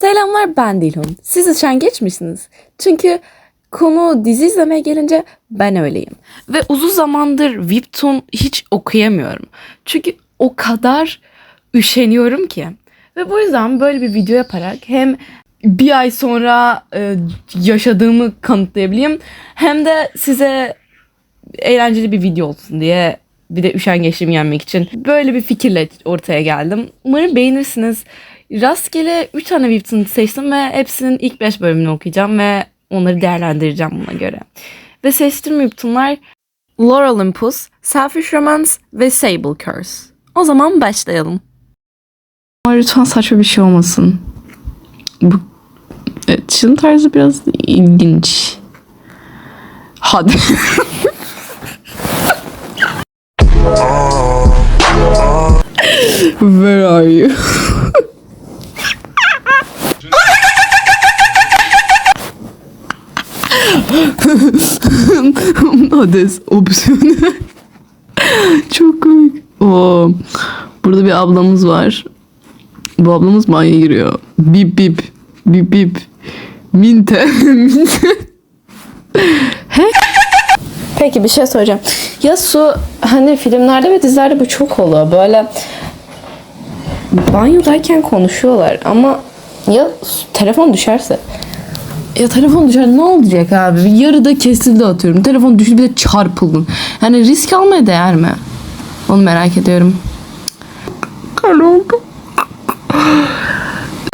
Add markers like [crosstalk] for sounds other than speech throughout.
Selamlar ben Dilhun. Siz üşengeç misiniz? Çünkü konu dizi izlemeye gelince ben öyleyim. Ve uzun zamandır Webtoon hiç okuyamıyorum. Çünkü o kadar üşeniyorum ki. Ve bu yüzden böyle bir video yaparak hem bir ay sonra e, yaşadığımı kanıtlayabileyim hem de size eğlenceli bir video olsun diye bir de üşengeçliğimi yenmek için böyle bir fikirle ortaya geldim. Umarım beğenirsiniz. Rastgele 3 tane Webtoon seçtim ve hepsinin ilk 5 bölümünü okuyacağım ve onları değerlendireceğim buna göre. Ve seçtiğim Webtoonlar Lore Olympus, Selfish Romance ve Sable Curse. O zaman başlayalım. Ama lütfen saçma bir şey olmasın. Bu evet, çizim tarzı biraz ilginç. Hadi. [laughs] Where are you? [laughs] [laughs] Hades opsiyonu. [laughs] Çok komik. Oo. Burada bir ablamız var. Bu ablamız banyoya giriyor. Bip bip. Bip bip. Minte. [laughs] Minte. Peki bir şey soracağım. Ya su hani filmlerde ve dizilerde bu çok oluyor. Böyle banyodayken konuşuyorlar ama ya telefon düşerse Ya telefon düşer ne olacak abi? Yarıda kesildi atıyorum. Telefon düştü bir de çarpıldın. Yani risk almaya değer mi? Onu merak ediyorum. Kal oldu.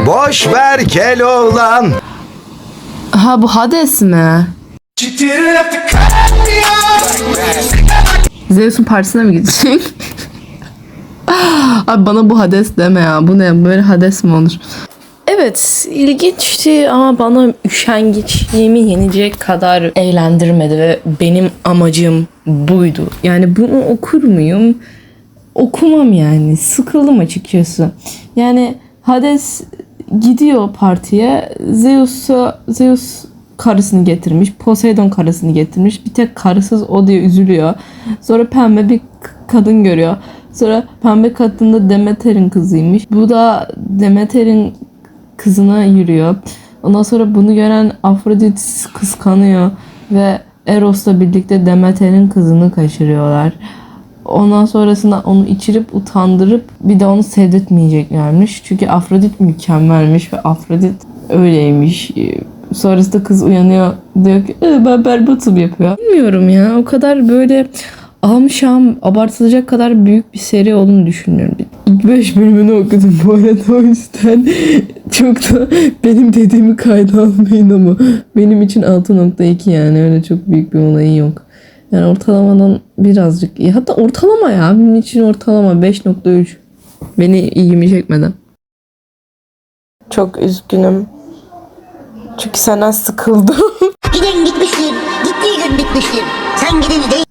Boş ver Keloğlan. Ha bu Hades mi? Zeus'un partisine mi gidecek? [laughs] Abi bana bu Hades deme ya. Bu ne? Böyle Hades mi olur? Evet ilginçti ama bana üşengeçliğimi yenecek kadar eğlendirmedi ve benim amacım buydu. Yani bunu okur muyum? Okumam yani. Sıkıldım açıkçası. Yani Hades gidiyor partiye. Zeus'a Zeus karısını getirmiş. Poseidon karısını getirmiş. Bir tek karısız o diye üzülüyor. Sonra pembe bir kadın görüyor. Sonra pembe kadın da Demeter'in kızıymış. Bu da Demeter'in kızına yürüyor. Ondan sonra bunu gören Afrodit kıskanıyor ve Eros'la birlikte Demeter'in kızını kaçırıyorlar. Ondan sonrasında onu içirip utandırıp bir de onu sevdirtmeyeceklermiş. Çünkü Afrodit mükemmelmiş ve Afrodit öyleymiş. Sonrasında kız uyanıyor diyor ki "Ee, ben berbatım yapıyor. Bilmiyorum ya o kadar böyle almışam abartılacak kadar büyük bir seri olduğunu düşünüyorum. İlk 5 bölümünü okudum bu arada o yüzden çok da benim dediğimi kayda almayın ama benim için 6.2 yani öyle çok büyük bir olayı yok. Yani ortalamadan birazcık iyi. Hatta ortalama ya. Benim için ortalama 5.3. Beni ilgimi çekmedi. Çok üzgünüm. Çünkü senden sıkıldım. Giden gitmiştir, gittiği gün bitmiştir. Sen gideni değil.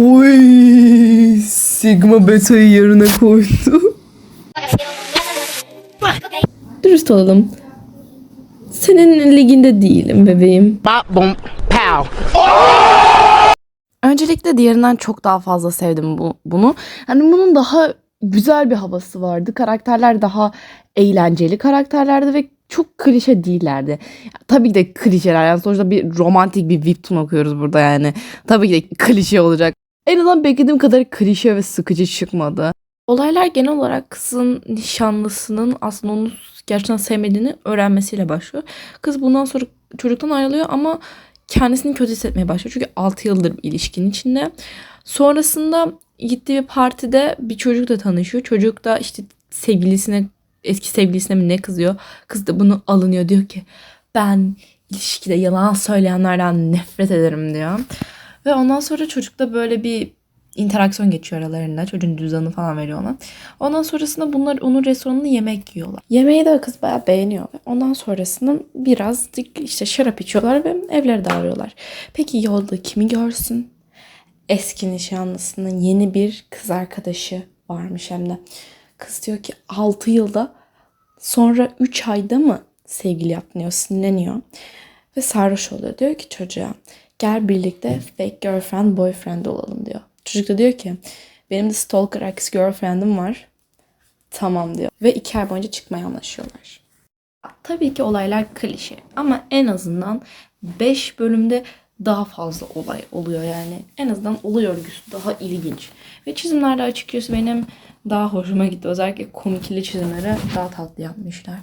Oy Sigma Beta'yı yerine koydu. Dürüst olalım. Senin liginde değilim bebeğim. Öncelikle diğerinden çok daha fazla sevdim bu, bunu. Hani bunun daha güzel bir havası vardı. Karakterler daha eğlenceli karakterlerdi ve çok klişe değillerdi. Tabii ki de klişeler yani sonuçta bir romantik bir webtoon okuyoruz burada yani. Tabii ki de klişe olacak. En azından beklediğim kadar klişe ve sıkıcı çıkmadı. Olaylar genel olarak kızın nişanlısının aslında onu gerçekten sevmediğini öğrenmesiyle başlıyor. Kız bundan sonra çocuktan ayrılıyor ama kendisini kötü hissetmeye başlıyor. Çünkü 6 yıldır bir ilişkinin içinde. Sonrasında gittiği bir partide bir çocukla tanışıyor. Çocuk da işte sevgilisine eski sevgilisine mi ne kızıyor. Kız da bunu alınıyor diyor ki ben ilişkide yalan söyleyenlerden nefret ederim diyor. Ve ondan sonra çocukta böyle bir interaksiyon geçiyor aralarında. Çocuğun cüzdanını falan veriyor ona. Ondan sonrasında bunlar onun restoranında yemek yiyorlar. Yemeği de kız bayağı beğeniyor. Ondan sonrasında biraz işte şarap içiyorlar ve evlere dağılıyorlar. Peki yolda kimi görsün? Eski nişanlısının yeni bir kız arkadaşı varmış hem de. Kız diyor ki 6 yılda sonra 3 ayda mı sevgili yaptın diyor sinirleniyor. Ve sarhoş oluyor. Diyor ki çocuğa gel birlikte fake girlfriend boyfriend olalım diyor. Çocuk da diyor ki benim de stalker ex girlfriend'im var. Tamam diyor. Ve iki ay boyunca çıkmaya anlaşıyorlar. Tabii ki olaylar klişe ama en azından 5 bölümde daha fazla olay oluyor yani. En azından olay örgüsü daha ilginç. Ve çizimlerde açıkçası benim daha hoşuma gitti. Özellikle komikli çizimleri daha tatlı yapmışlar.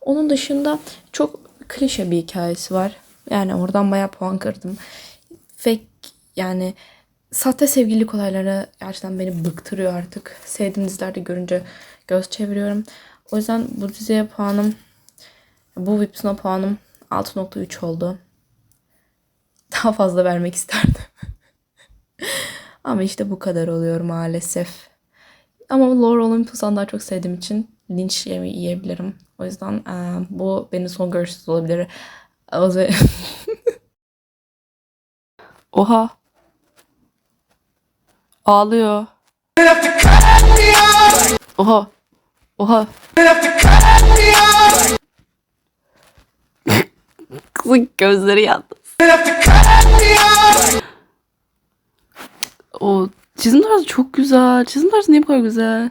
Onun dışında çok klişe bir hikayesi var. Yani oradan bayağı puan kırdım. Ve yani sahte sevgililik olayları gerçekten beni bıktırıyor artık. Sevdiğim dizilerde görünce göz çeviriyorum. O yüzden bu diziye puanım bu Vips'una puanım 6.3 oldu. Daha fazla vermek isterdim. [laughs] Ama işte bu kadar oluyor maalesef. Ama Lore Olympus'tan daha çok sevdiğim için linç yiyebilirim. O yüzden bu benim son görüşünüz olabilir. O yüzden... [laughs] Oha. Ağlıyor. Oha. Oha. [laughs] Kızın gözleri yandı. O çizim tarzı çok güzel. Çizim tarzı niye bu kadar güzel?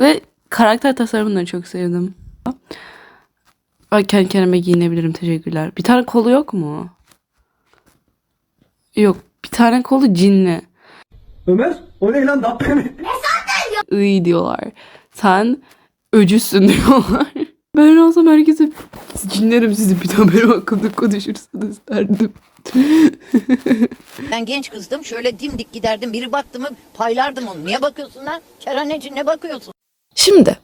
Ve karakter tasarımını çok sevdim. Ben kendi kendime giyinebilirim. Teşekkürler. Bir tane kolu yok mu? Yok. Bir tane kolu cinli. Ömer o ne lan Dabbe mi? Iy diyorlar. Sen öcüsün diyorlar. Ben olsam herkese cinlerim sizi bir daha benim hakkımda konuşursanız derdim. Ben genç kızdım şöyle dimdik giderdim biri baktı mı paylardım onu. Niye bakıyorsun lan? Kerhaneci ne bakıyorsun? Şimdi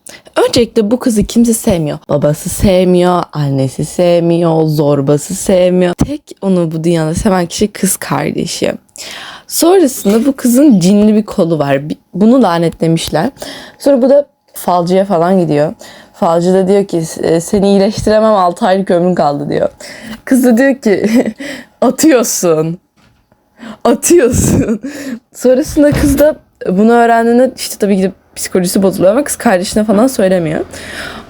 öncelikle bu kızı kimse sevmiyor. Babası sevmiyor, annesi sevmiyor, zorbası sevmiyor. Tek onu bu dünyada seven kişi kız kardeşi. Sonrasında bu kızın cinli bir kolu var. Bunu lanetlemişler. Sonra bu da falcıya falan gidiyor. Falcı da diyor ki "E, seni iyileştiremem 6 aylık ömrün kaldı diyor. Kız da diyor ki [laughs] atıyorsun atıyorsun. Sonrasında kız da bunu öğrendiğinde işte tabii gidip psikolojisi bozuluyor ama kız kardeşine falan söylemiyor.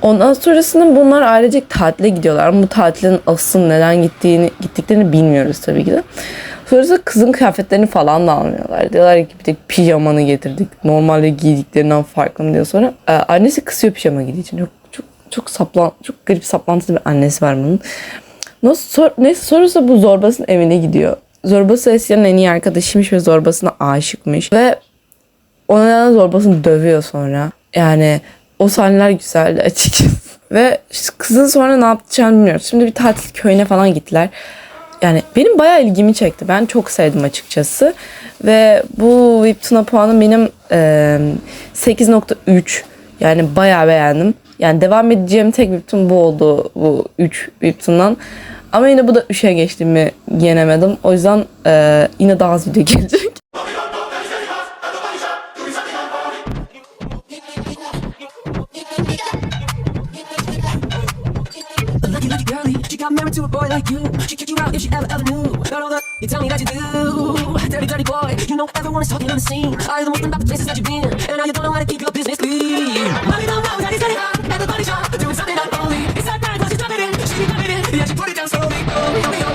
Ondan sonrasında bunlar ailecek tatile gidiyorlar. Bu tatilin asıl neden gittiğini gittiklerini bilmiyoruz tabii ki de. Sonrasında kızın kıyafetlerini falan da almıyorlar. Diyorlar ki bir tek pijamanı getirdik. Normalde giydiklerinden farklı mı diyor sonra. e, annesi kısıyor pijama giydiği için. Çok çok çok saplan çok garip saplantılı bir annesi var bunun. Nasıl sor, neyse sonrasında bu zorbasının evine gidiyor. Zorbası Esya'nın en iyi arkadaşıymış ve zorbasına aşıkmış. Ve o nedenle zorbasını dövüyor sonra. Yani o sahneler güzeldi açıkçası. [laughs] Ve kızın sonra ne yapacağını bilmiyoruz. Şimdi bir tatil köyüne falan gittiler. Yani benim bayağı ilgimi çekti. Ben çok sevdim açıkçası. Ve bu Webtoon'a puanım benim eee, 8.3. Yani bayağı beğendim. Yani devam edeceğim tek Webtoon bu oldu. Bu 3 Webtoon'dan. Ama yine bu da 3'e geçtiğimi yenemedim. O yüzden eee, yine daha az video [laughs] gelecek. married to a boy like you. she kicked you out if she ever, ever knew. About all the you tell me that you do. Dirty, dirty boy. You know everyone is talking on the scene. Are you the one about the places that you've been? And now you don't know how to keep your business clean. Money don't know that it's getting hot. Everybody's shot. Doing something unholy. It's like that, But she's dropping it in. She drop it in. Yeah, she put it down slowly. Oh, oh, oh. oh.